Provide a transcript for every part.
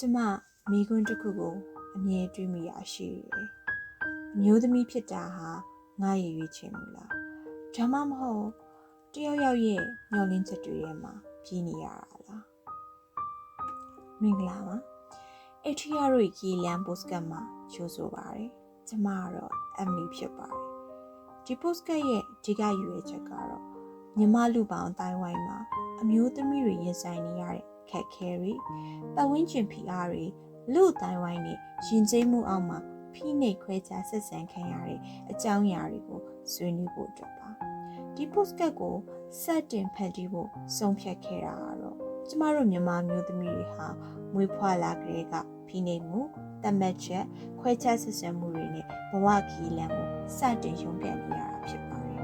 ကျမမိကွန်းတစ်ခုကိုအမြဲတွေးမိရရှိတယ်။အမျိုးသမီးဖြစ်တာဟာငါရဲ့ရွေးချယ်မှုလား။ဒါမှမဟုတ်တယောက်ယောက်ရဲ့မျောလင်းချက်တွေထဲမှာပြည်နေရတာလား။မင်္ဂလာပါ။အထရီယာတို့ရေလန်ပို့စကတ်မှာချိုးဆိုပါရယ်။ကျမကတော့အမ်လီဖြစ်ပါတယ်။ဒီပို့စကတ်ရဲ့အဓိကရွေးချက်ကတော့ညီမလူပေါင်းအတိုင်းဝိုင်းမှာအမျိုးသမီးတွေရင်ဆိုင်နေရတဲ့ ခက်ခဲတွေပတ်ဝန်းကျင်ဖိအားတွေလူအတိုင်းဝိုင်းနဲ့ရင်ကျိမှုအောက်မှာဖိနှိပ်ခွဲခြားဆက်ဆံခံရတဲ့အကြောင်းအရာတွေကိုဆွေးနွေးဖို့အတွက်ပါဒီ postcard ကိုစတင်ဖန်တီးဖို့ဆုံးဖြတ်ခဲ့တာကတော့ကျမတို့မြန်မာမျိုးသမီးတွေဟာမွေးဖွားလာကလေးကဖိနှိပ်မှုတတ်မှတ်ချက်ခွဲခြားဆက်ဆံမှုတွေနဲ့ဘဝခီးလမ်းကိုစတင်ရုံးပြန်နေရတာဖြစ်ပါတယ်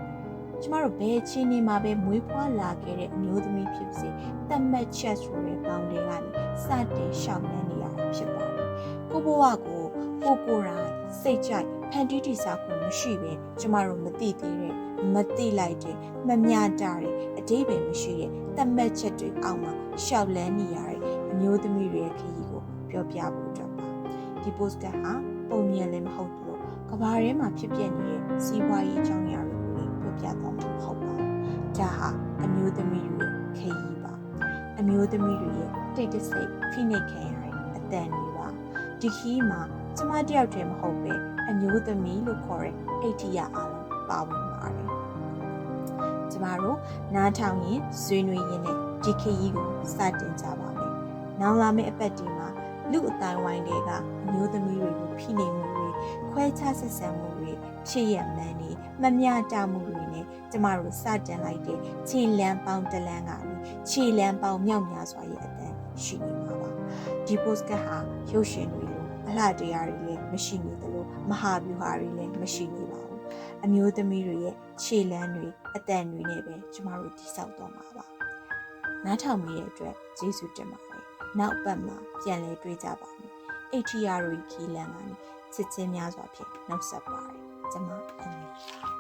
ကျမတို့ဘယ်ချင်းနေမှာပဲမွေးဖွားလာခဲ့တဲ့အမျိုးသမီးဖြစ်စေ တတ်မှတ်ချက်ဆိုတဲ့ပေါင်းတွေကနေစတင်ရှောင်နှံနေရတာဖြစ်ပါတယ်။ကိုဘဝကိုကိုကိုယ်တိုင်စိတ်ကြိုက်ဖန်တီးတည်ဆောက်ခွင့်မရှိဘဲကျမတို့မသိသေးတဲ့မသိလိုက်တဲ့မမျှတာတဲ့အတိပယ်မရှိတဲ့တတ်မှတ်ချက်တွေအောက်မှာရှောက်လန်းနေရတဲ့အမျိုးသမီးတွေရဲ့ခရီးကိုပြောပြဖို့အတွက်ပါ။ဒီ postcard ဟာပုံမြင်လည်းမဟုတ်ဘူးလို့ကဘာထဲမှာဖြစ်ပျက်နေတဲ့စီးပွားရေးအကြောင်းအရာတွေကိုပြောပြတော့မှာမဟုတ်ပါဘူး။ဒါဟာအမျိုးသမီးတွေရဲ့ခရီးပါ။ အမျိုးသမီးတွေရဲ့တိတ်တဆိတ်ဖိနှိပ်ခံရတဲ့အတန်တွေပါဒီခီးမှာကျမတယောက်တည်းမဟုတ်ပဲအမျိုးသမီးလို့ခေါ်တဲ့အိတ်တီယာအားလုံးပါဝင်ပါတယ်ကျမတို့နားထောင်ရင်ဆွေးနွေးရင်းနဲ့ဒီခရီးကိုစတင်ကြပါမယ်နောင်လာမယ့်အပတ်ဒီမှာလူအတိုင်းဝိုင်းတွေကအမျိုးသမီးတွေကိုဖိနှိပ်မှုတွေ ခွဲခြားဆက်ဆံမှုတွေဖြစ်ရမှန်းနေမမျှတမှုတွေနဲ့ကျမတို့စတင်လိုက်တဲ့ခြေလမ်းပေါင်းတလန်းကနေခြေလမ်းပေါင်းမြောက်များစွာရဲ့အတန်းရှိနေမှာပါဒီ postcard ဟာရုပ်ရှင်တွေလိုအလှတရားတွေလည်းမရှိနေသလိုမဟာဗျူဟာတွေလည်းမရှိနေပါဘူးအမျိုးသမီးတွေရဲ့ခြေလမ်းတွေအတန်တွေနဲ့ပဲကျမတို့တိဆောက်တော့မှာပါနားထောင်မိတဲ့အတွက်ကျေးဇူးတင်ပါတယ်နောက်ပတ်မှာပြန်လည်တွေ့ကြပါမယ် ATR ရီခီလန်ကနေ စစ်ချင်းများစွာဖြင့်နှုတ်ဆက်ပါတယ်ကျွန်မအမေ